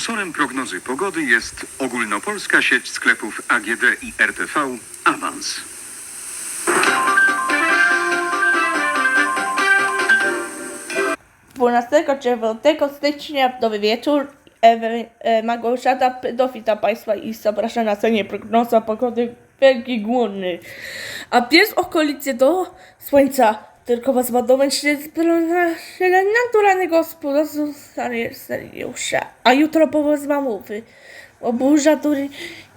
Sponsorem prognozy pogody jest ogólnopolska sieć sklepów AGD i RTV Awans. Dwunastego 9 stycznia w nowy wieczór Ewe, e, Małgorzata Pydo witam Państwa i zapraszam na scenie prognoza pogody Wielki Główny. A pies okolicy do słońca tylko was ma domyślnie z naturalnego gospodarstwa Sariusza. A jutro po was mamowy. O burza, który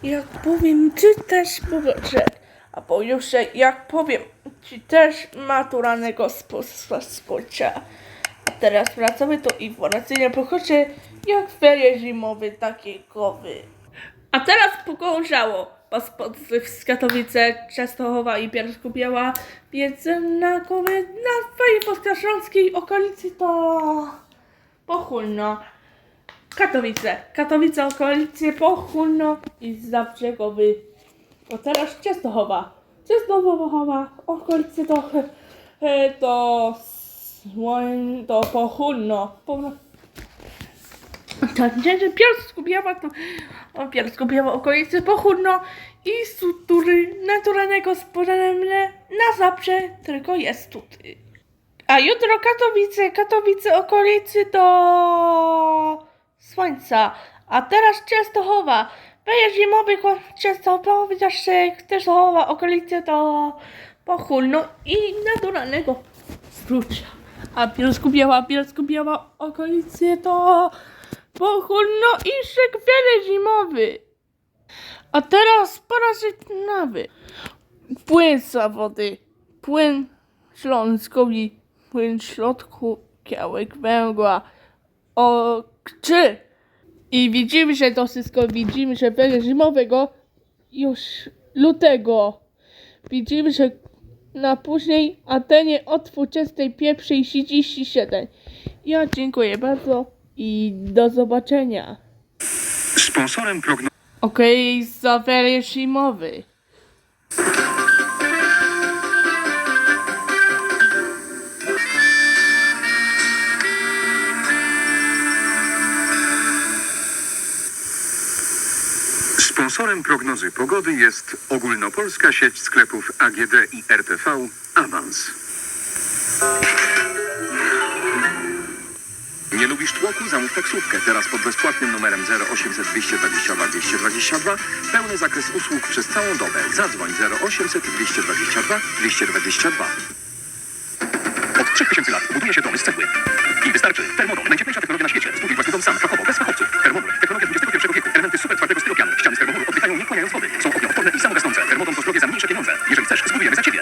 jak powiem, czy też pomoże. A pojutrze, jak powiem, ci też naturalnego społeczeństwa. A teraz wracamy do informacyjnej pochodzie, jak ferie zimowe, takie gowy. A teraz pogorzało. Paszport z Katowice, Częstochowa i Bielsko-Biała, więc na goły na wojewódzko-śląskiej okolicy to pochólno. Katowice, Katowice, okolice pochólno i Zabrzegowy. A teraz Częstochowa. Częstochowa, okolice to, e, to, słoń, to tak, nie, że Bielsko Biała to o Bielsko Biała okolicy pochudno i struktury naturalnego spożywania na zawsze tylko jest tutaj. A jutro Katowice, Katowice okolicy do słońca, a teraz Częstochowa. Będzie zimowy Częstochowa, chociaż Częstochowa okolicy do pochólno i naturalnego strucia. A Bielsko Biała, Bielsko Biała okolicy to pochólno i szekwiele zimowy. A teraz parasytnawy. Płyn z wody. Płyn śląskowi. Płyn środku. Kiełek węgla. O, czy? I widzimy, że to wszystko widzimy, że będzie zimowego już lutego. Widzimy, że na później Atenie od 21.37. Ja dziękuję bardzo i do zobaczenia. Sponsorem prognozy Okej, zimowy. Sponsorem prognozy pogody jest ogólnopolska sieć sklepów AGD i RTV Awans lubisz tłoku, zamów taksówkę. Teraz pod bezpłatnym numerem 0800 222 222. Pełny zakres usług przez całą dobę. Zadzwoń 0800 222 222. Od 3000 lat buduje się domy z cegły. I wystarczy. Termodom, najcieplejsza technologia na świecie. Zbuduj własny dom sam, fachowo, bez fachowców. Termodom, technologia XXI wieku. Elementy super twardego styropianu. Ściany z termomoru oddychają, nie chłaniając wody. Są ognioodporne i samogasnące. Termodom to zdrowie za mniejsze pieniądze. Jeżeli chcesz, zbudujemy za ciebie.